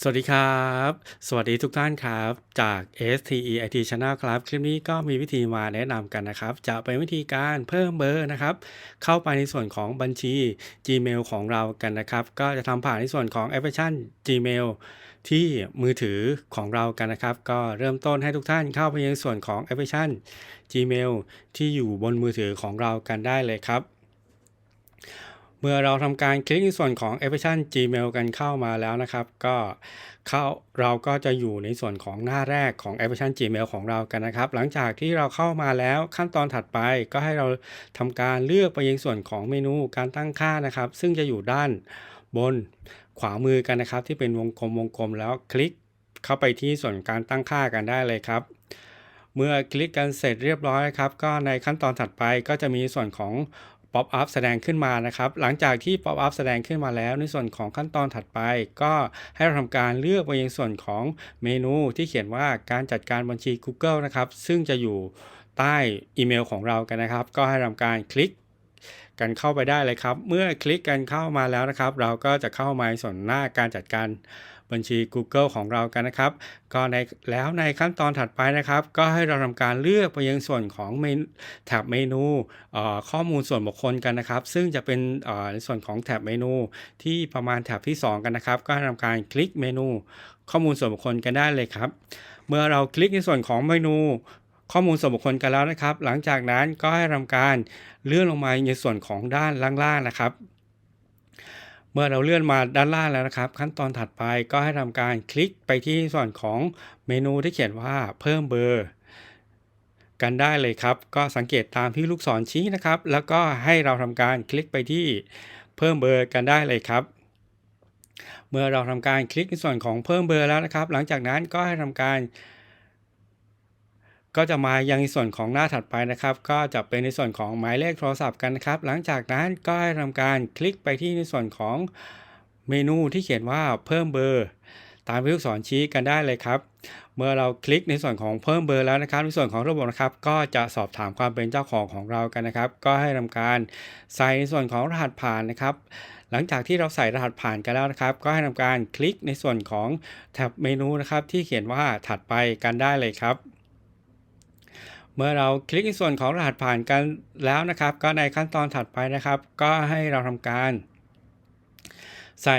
สวัสดีครับ สวัสดีทุกท่านครับ จาก STE IT Channel ครับ คลิปนี้ก็มีวิธีมาแนะนำกันนะครับ จะเป็นวิธีการเพิ่มเบอร์นะครับ เข้าไปในส่วนของบัญชี Gmail ของเรากันนะครับ ก็จะทำผ่านในส่วนของแอปพลิเคชัน Gmail ที่มือถือของเรากันนะครับ ก็เริ่มต้นให้ทุกท่านเข้าไปยังส่วนของแอปพลิเคชัน Gmail ที่อยู่บนมือถือของเรากันได้เลยครับ เมื่อเราทำการคลิกในส่วนของแอปพลิเคชัน Gmail กันเข้ามาแล้วนะครับ ก็เข้าเราก็จะอยู่ในส่วนของหน้าแรกของแอปพลิเคชัน Gmail ของเรากันนะครับ หลังจากที่เราเข้ามาแล้วขั้นตอนถัดไปก็ให้เราทำการเลือกไปยังส่วนของเมนูการตั้งค่านะครับ ซึ่งจะอยู่ด้านบนขวามือกันนะครับ ที่เป็นวงกลมวงกลมแล้วคลิกเข้าไปที่ส่วนการตั้งค่ากันได้เลยครับเมื่อคลิกกันเสร็จเรียบร้อยครับ ก็ในขั้นตอนถัดไปก็จะมีส่วนของ ป๊อปอัพแสดงขึ้นมานะครับ หลังจากที่ป๊อปอัพแสดงขึ้นมาแล้ว ในส่วนของขั้นตอนถัดไป ก็ให้เราทำการเลือกไปยังส่วนของเมนูที่เขียนว่าการจัดการบัญชี Google นะครับ ซึ่งจะอยู่ใต้อีเมลของเรากันนะครับ ก็ให้ทำการคลิก กันเข้าไปได้เลยครับ เมื่อคลิกกันเข้ามาแล้วนะครับ เราก็จะเข้ามาในส่วนหน้าการจัดการบัญชี Google ของเรากันนะครับ ก็ในแล้วในขั้นตอนถัดไปนะครับ ก็ให้เราทำการเลือกไปยังส่วนของแท็บเมนูข้อมูลส่วนบุคคลกันนะครับ ซึ่งจะเป็นอ่อในส่วนของแท็บเมนูที่ประมาณแท็บที่ 2 กันนะครับ ก็ให้ทำการคลิกเมนูข้อมูลส่วนบุคคลกันได้เลยครับ เมื่อเราคลิกในส่วนของเมนู ข้อมูลส่วนบุคคลกันแล้วนะครับ หลังจากนั้นก็ให้ทำการเลื่อนลงมาในส่วนของด้านล่างๆนะครับ เมื่อเราเลื่อนมาด้านล่างแล้วนะครับ ขั้นตอนถัดไปก็ให้ทำการคลิกไปที่ส่วนของเมนูที่เขียนว่าเพิ่มเบอร์ กันได้เลยครับ ก็สังเกตตามที่ลูกศรชี้นะครับ แล้วก็ให้เราทำการคลิกไปที่เพิ่มเบอร์กันได้เลยครับเมื่อเราทำการคลิกในส่วนของเพิ่มเบอร์แล้วนะครับ หลังจากนั้นก็ให้ทำการ ก็จะมายังในส่วนของหน้าถัดไปนะครับ ก็จะเป็นในส่วนของหมายเลขโทรศัพท์กันนะครับ หลังจากนั้นก็ให้ทำการคลิกไปที่ในส่วนของเมนูที่เขียนว่าเพิ่มเบอร์ ตามที่ลูกศรชี้กันได้เลยครับ เมื่อเราคลิกในส่วนของเพิ่มเบอร์แล้วนะครับ ในส่วนของระบบนะครับ ก็จะสอบถามความเป็นเจ้าของของเรากันนะครับ ก็ให้ทำการใส่ในส่วนของรหัสผ่านนะครับ หลังจากที่เราใส่รหัสผ่านกันแล้วนะครับ ก็ให้ทำการคลิกในส่วนของแท็บเมนูนะครับ ที่เขียนว่าถัดไปกันได้เลยครับ เมื่อเราคลิกในส่วนของรหัสผ่านกันแล้วนะครับ ก็ในขั้นตอนถัดไปนะครับ ก็ให้เราทำการ ใส่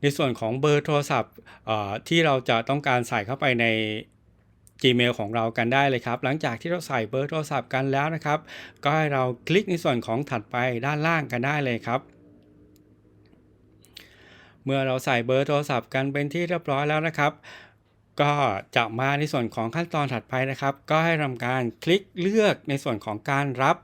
ในส่วนของเบอร์โทรศัพท์ที่เราจะต้องการใส่เข้าไปใน Gmail ของเรากันได้เลยครับ หลังจากที่เราใส่เบอร์โทรศัพท์กันแล้วนะครับ ก็ให้เราคลิกในส่วนของถัดไปด้านล่างกันได้เลยครับ เมื่อเราใส่เบอร์โทรศัพท์กันเป็นที่เรียบร้อยแล้วนะครับ ก็จะมาในส่วนของขั้นตอนถัดไปนะครับ ก็ให้ทำการคลิกเลือกในส่วนของการรับ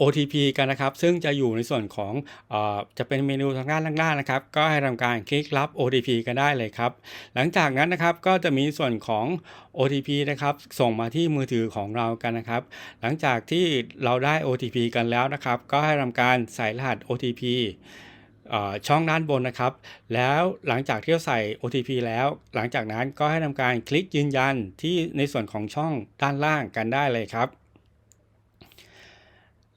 OTP กันนะครับ ซึ่งจะอยู่ในส่วนของอจะเป็นเมนูทางด้านล่างๆนะครับ ก็ให้ทำการคลิกรับ OTP กันได้เลยครับ หลังจากนั้นนะครับก็จะมีส่วนของ OTP นะครับส่งมาที่มือถือของเรากันนะครับ หลังจากที่เราได้ OTP กันแล้วนะครับ ก็ให้ทำการใส่รหัส OTP ช่องด้านบนนะครับ แล้วหลังจากที่เราใส่ OTP แล้ว หลังจากนั้นก็ให้ทำการคลิกยืนยันที่ในส่วนของช่องด้านล่างกันได้เลยครับ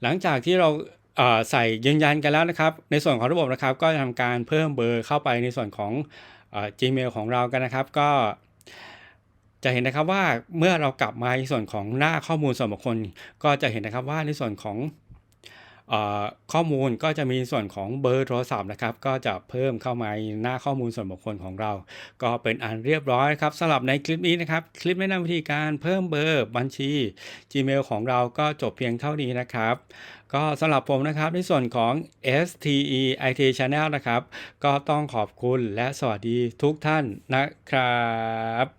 หลังจากที่เราเใส่ยืนยันกันแล้วนะครับ ในส่วนของระบบนะครับ ก็จะทำการเพิ่มเบอร์เข้าไปในส่วนของอ Gmail ของเรากันนะครับ ก็จะเห็นนะครับว่าเมื่อเรากลับมาในส่วนของหน้าข้อมูลส่วนบุคคล ก็จะเห็นนะครับว่าในส่วนของ ข้อมูลก็จะมีส่วนของเบอร์โทรศัพท์นะครับ ก็จะเพิ่มเข้ามาในหน้าข้อมูลส่วนบุคคลของเรา ก็เป็นอันเรียบร้อยครับสำหรับในคลิปนี้นะครับ คลิปแนะนำวิธีการเพิ่มเบอร์บัญชี Gmail ของเราก็จบเพียงเท่านี้นะครับ ก็สำหรับผมนะครับในส่วนของ STE IT Channel นะครับ ก็ต้องขอบคุณและสวัสดีทุกท่านนะครับ